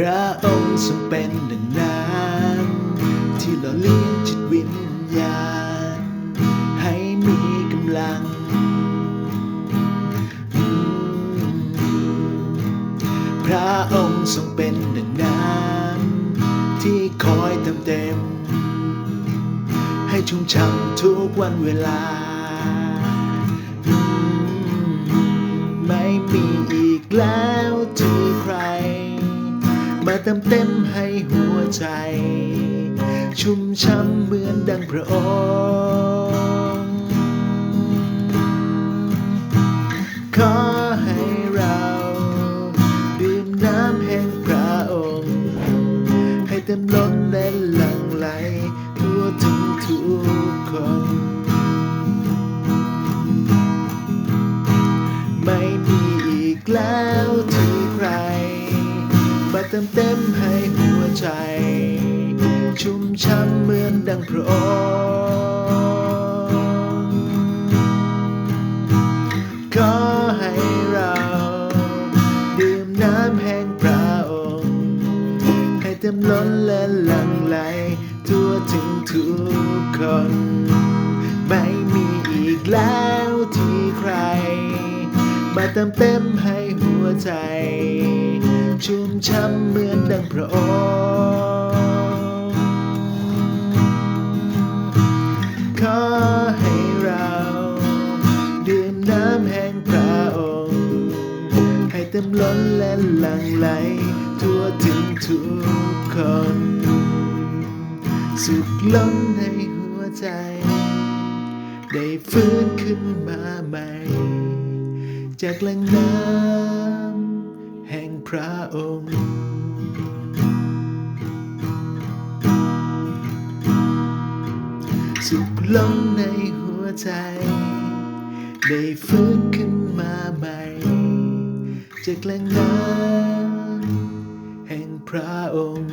พระองค์ทรงเป็นดังน้ำที่หล่อเลี้ยงจิตวิญญาณ ให้มีกำลัง พระองค์ทรงเป็นดังน้ำที่คอยเติมเต็ม ให้ชุ่มช่ำทุกวันเวลา ไม่มีอีกแล้ว เติมเต็มให้หัวใจ ชุ่มช่ำเหมือนดังพระองค์ขอให้เราดื่มน้ำแห่งพระองค์ ให้เต็มล้นและหลั่งไหล ติมเต็มให้หัวใจ ชุ่มช่ำเหมือนดังพระองค์ขอให้เราดื่มน้ำแห่งพระองค์ ให้เต็มล้นและหลั่งไหล ทั่วถึงทุกคน ไม่มีอีกแล้วที่ใคร มาเติมเต็มให้หัวใจ ชุ่มช่ำเหมือนดังพระองค์ขอให้เราดื่มน้ำแห่งพระองค์ ให้เต็มล้นและหลั่งไหล ทั่วถึงทุกคน สุขล้นในหัวใจ ได้ฟื้นขึ้นมาใหม่ จากแหล่งน้ำ พระองค์สุขลงในหัวใจ ได้ฟื้นขึ้นมาใหม่จากแหล่งน้ำแห่งพระองค์